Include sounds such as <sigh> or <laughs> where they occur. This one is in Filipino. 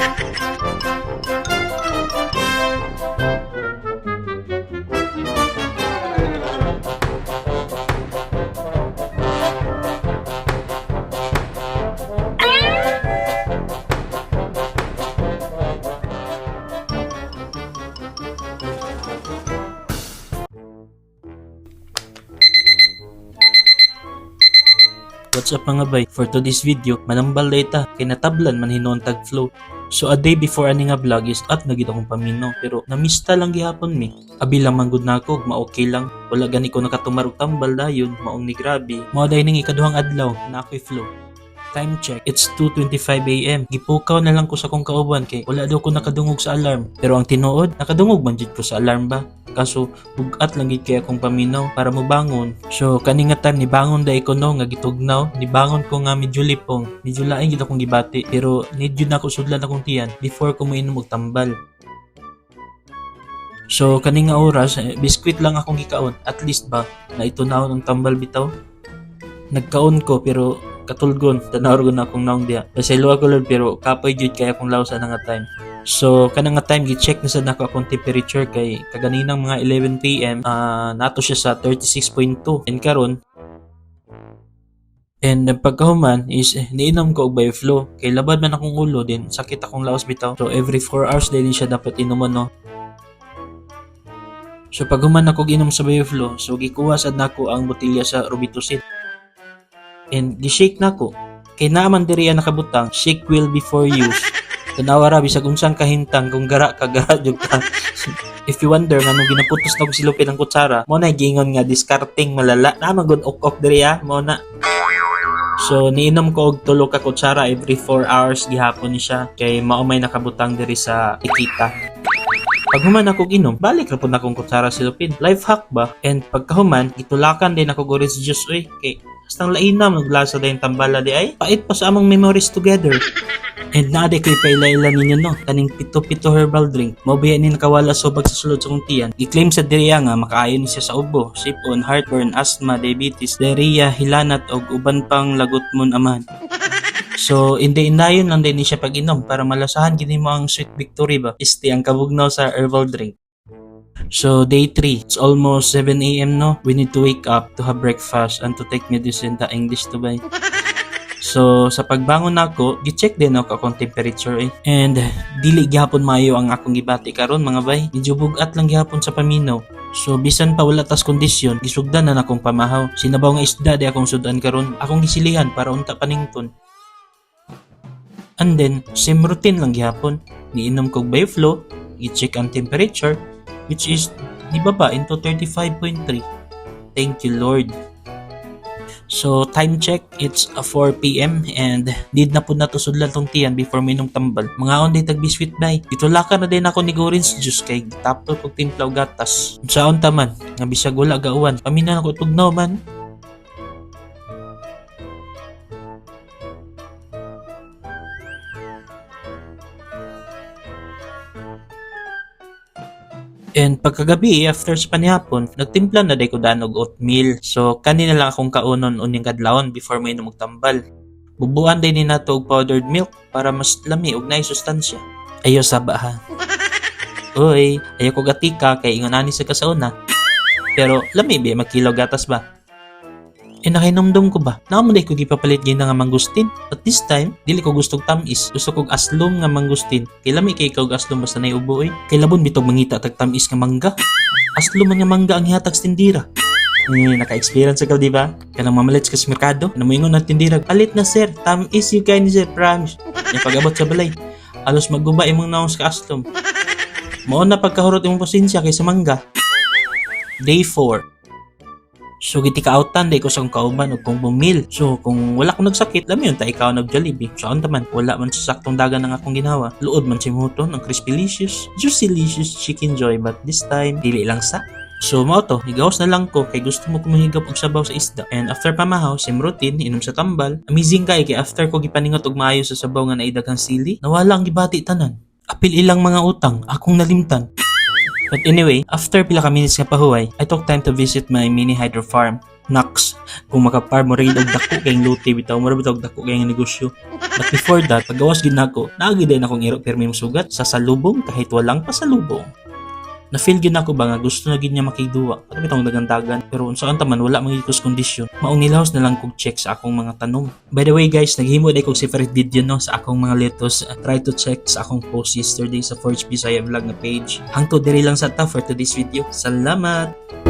What's up mga bay? For today's video, manambal data kay natablan man hinontag flow So a day before ani nga vlog is at nagita kong pamino pero namista lang gihapon mi. Abi lang manggod na ako, ma-okay lang. Wala gani ko nakatumarog tambal dayon, maong ni grabe. Mao day ning ikaduhang adlaw na ako'y flow. Time check, it's 2.25 a.m. Gipukaw na lang ko sa kong kauban kay wala daw ko nakadungog sa alarm. Pero ang tinuod, nakadungog man jud ko sa alarm ba? Kaso, bugat lang gid kaya akong paminaw para mo bangon. So, kani nga time ni bangon da ko no, nga gitugnaw, ni bangon ko nga medyo lipong. Medyo laing gid akong gibati, pero need yun ako sudlan akong tiyan before ko moinom og tambal. So, kani nga oras, eh, biskwit lang akong gikaon. At least ba, na ito naon ang tambal bitaw. Nagkaon ko pero katulgon, tanawar ko na akong naong diya. Kasi luwa ko Lord, pero kapoy jud kaya akong lawsa na nga time. So, kanang nga time, gi-check na sa nako akong temperature kay kaganinang mga 11 p.m. ah nato siya sa 36.2. And karon And ang pagkahuman is eh, niinom ko og Bioflow. Kay labad man akong ulo din, sakit akong laos bitaw. So every 4 hours din siya dapat inuman no. So pag human ako ginom sa Bioflow, so gikuha sad nako ang botelya sa Robitussin. And gi-shake nako. Kay naaman diri ang nakabutang, shake well before use. Tanawa ra bisag unsang kahintang kung gara ka gara <laughs> jud ka. If you wonder nga nung ginaputos na ko silupin ng kutsara, mo na gingon nga discarding malala. Naman gud ok-ok diri ah, mo na. So niinom ko og tulo ka kutsara every 4 hours gihapon ni siya kay mao may nakabutang diri sa ikita. Pag human ako ginom, balik ra pud akong kutsara silupin. Life hack ba? And pagkahuman, gitulakan din ako orange juice oy kay hastang lainam naglasa din tambala di ay pait pa sa among memories together. And naade kay pailaila ninyo no, kaning pito-pito herbal drink. Mabaya ni nakawala subag sa sulod sa kong tiyan. I-claim sa diriya nga makaayon siya sa ubo, sipon, heartburn, asthma, diabetes, diarrhea, hilanat og uban pang lagot mon aman. So, hindi inayon lang din siya pag-inom para malasahan gini mo ang sweet victory ba? Isti ang kabugnaw sa herbal drink. So, day 3. It's almost 7 a.m. no? We need to wake up to have breakfast and to take medicine ta English to bay. So, sa pagbangon nako, gi-check din ako akong temperature eh. And dili gyapon mayo ang akong gibati karon mga bay. Medyo bugat lang gyapon sa paminaw. So bisan pa wala tas kondisyon, gisugdan na akong pamahaw. Sinabaw nga isda di akong sudan karon. Akong gisilihan para unta panington. And then, same routine lang gyapon. Niinom kog Bioflow, i-check ang temperature, which is di baba into 35.3. Thank you Lord. So, time check, it's uh, 4 p.m. and need na po na to sudlan tong tiyan before minong tambal. Mga on day tag biscuit bay. Itulakan na din ako ni Gorin's juice kay tapto kog timplaw gatas. Saon taman, nga bisag wala gauwan. Paminan ako tugnaw man. And pagkagabi, after sa panihapon, nagtimpla na day ko danog oatmeal. So, kanina lang akong kaunon unyang kadlawon before may numugtambal. Bubuan din ni nato og powdered milk para mas lami og naay sustansya. Ayo saba ha. <laughs> Uy, ayo ko gatika kay ingon ani sa kasauna. Pero lami ba magkilaw gatas ba? Eh nakinomdom ko ba? Naman ko gipapalit gina nga mangustin. At this time, dili ko gustong tamis. Gusto kog aslom nga mangustin. Kay lami kay ikaw aslom basta nay ubo eh. Kay labon bitog mangita tag tamis nga mangga. Aslom man nga mangga ang hihatag tindira. Eh, naka-experience ka, di ba? Kanang mamalit ka sa merkado, na mo ingon ng tindira, palit na sir, tamis kayo ni sir, promise. Yung pag-abot sa balay, alos magguba imong naong sa aslom. Mao na pagkahurot imong pasensya kay sa mangga. Day 4. So giti kaautan day ko sa kong kauban og kung bumil. So kung wala ko nagsakit, lami yun ta ikaw nag Jollibee. So ano man, wala man sa saktong dagan ng akong ginawa. Luod man si Muton ang Crispylicious, Juicylicious Chicken Joy but this time dili lang sa So mao to, nigawas na lang ko kay gusto mo kumahigap og sabaw sa isda. And after pamahaw, same routine, inom sa tambal. Amazing kay kay after ko gipaningot og maayo sa sabaw nga naidaghang sili, nawala ang gibati tanan. Apil ilang mga utang, akong nalimtan. But anyway, after pila ka minutes nga pahuway, I took time to visit my mini hydro farm. Naks, kung makapar mo rin og dako kayong luti bitaw mo rin dako kayong negosyo. But before that, paggawas gid nako, naagi din akong iro mong sugat sa salubong kahit walang pasalubong. Na feel gid nako ba nga gusto na gid niya makigduwa. Pero bitong dagandagan, pero unsaan taman wala magikos kondisyon. Maong nilahos na lang kog check sa akong mga tanom. By the way guys, naghimo day kog separate video no sa akong mga lettuce. Uh, try to check sa akong post yesterday sa Forge Bisaya vlog na page. Hangtod diri lang sa ta for today's video. Salamat.